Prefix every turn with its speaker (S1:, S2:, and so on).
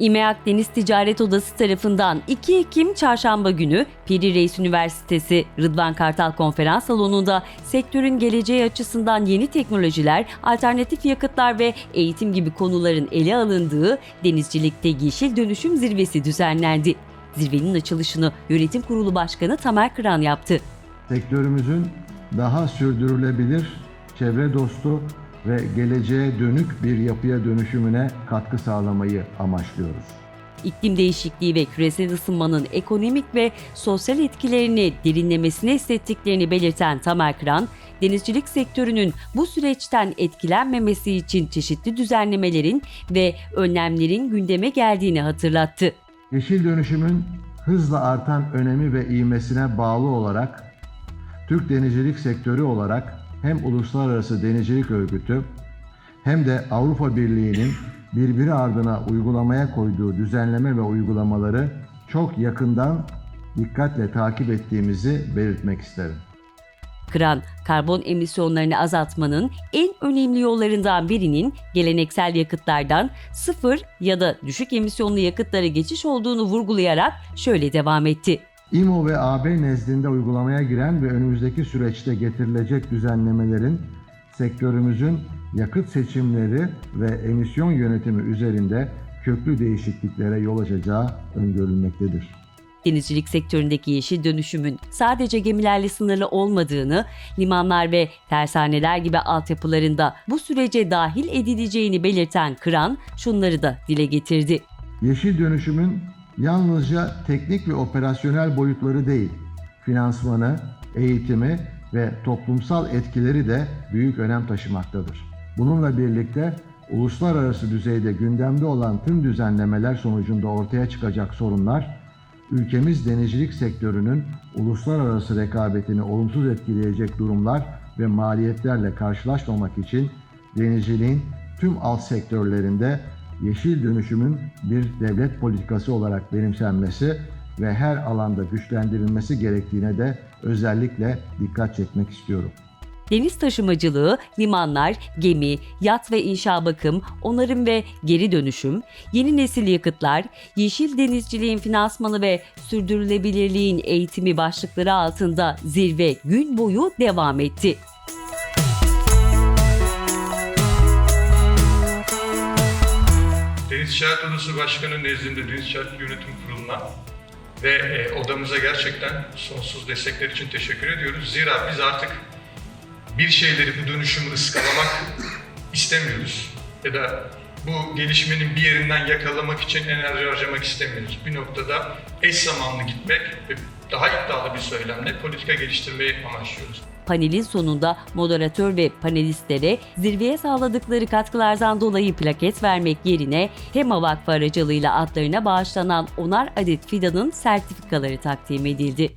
S1: İMEAK Deniz Ticaret Odası tarafından 2 Ekim Çarşamba günü Piri Reis Üniversitesi Rıdvan Kartal Konferans Salonu'nda sektörün geleceği açısından yeni teknolojiler, alternatif yakıtlar ve eğitim gibi konuların ele alındığı Denizcilikte Yeşil Dönüşüm Zirvesi düzenlendi. Zirvenin açılışını Yönetim Kurulu Başkanı Tamer Kıran yaptı.
S2: sektörümüzün daha sürdürülebilir, çevre dostu ve geleceğe dönük bir yapıya dönüşümüne katkı sağlamayı amaçlıyoruz.
S1: İklim değişikliği ve küresel ısınmanın ekonomik ve sosyal etkilerini derinlemesine hissettiklerini belirten Tamer Kıran, denizcilik sektörünün bu süreçten etkilenmemesi için çeşitli düzenlemelerin ve önlemlerin gündeme geldiğini hatırlattı.
S2: Yeşil dönüşümün hızla artan önemi ve ivmesine bağlı olarak Türk denizcilik sektörü olarak hem Uluslararası Denizcilik Örgütü hem de Avrupa Birliği'nin birbiri ardına uygulamaya koyduğu düzenleme ve uygulamaları çok yakından dikkatle takip ettiğimizi belirtmek isterim.
S1: Kıran, karbon emisyonlarını azaltmanın en önemli yollarından birinin geleneksel yakıtlardan sıfır ya da düşük emisyonlu yakıtlara geçiş olduğunu vurgulayarak şöyle devam etti.
S2: İMO ve AB nezdinde uygulamaya giren ve önümüzdeki süreçte getirilecek düzenlemelerin sektörümüzün yakıt seçimleri ve emisyon yönetimi üzerinde köklü değişikliklere yol açacağı öngörülmektedir.
S1: Denizcilik sektöründeki yeşil dönüşümün sadece gemilerle sınırlı olmadığını, limanlar ve tersaneler gibi altyapılarında bu sürece dahil edileceğini belirten Kıran şunları da dile getirdi.
S2: Yeşil dönüşümün yalnızca teknik ve operasyonel boyutları değil, finansmanı, eğitimi ve toplumsal etkileri de büyük önem taşımaktadır. Bununla birlikte uluslararası düzeyde gündemde olan tüm düzenlemeler sonucunda ortaya çıkacak sorunlar, ülkemiz denizcilik sektörünün uluslararası rekabetini olumsuz etkileyecek durumlar ve maliyetlerle karşılaşmamak için denizciliğin tüm alt sektörlerinde yeşil dönüşümün bir devlet politikası olarak benimsenmesi ve her alanda güçlendirilmesi gerektiğine de özellikle dikkat çekmek istiyorum.
S1: Deniz taşımacılığı, limanlar, gemi, yat ve inşa bakım, onarım ve geri dönüşüm, yeni nesil yakıtlar, yeşil denizciliğin finansmanı ve sürdürülebilirliğin eğitimi başlıkları altında zirve gün boyu devam etti.
S3: Deniz Ticaret Odası Başkanı nezdinde Deniz Ticaret Yönetim Kurulu'na ve e, odamıza gerçekten sonsuz destekler için teşekkür ediyoruz. Zira biz artık bir şeyleri bu dönüşümü ıskalamak istemiyoruz. Ya da bu gelişmenin bir yerinden yakalamak için enerji harcamak istemiyoruz. Bir noktada eş zamanlı gitmek ve daha iddialı bir söylemle politika geliştirmeyi amaçlıyoruz.
S1: Panelin sonunda moderatör ve panelistlere zirveye sağladıkları katkılardan dolayı plaket vermek yerine HEMA Vakfı aracılığıyla adlarına bağışlanan onar adet fidanın sertifikaları takdim edildi.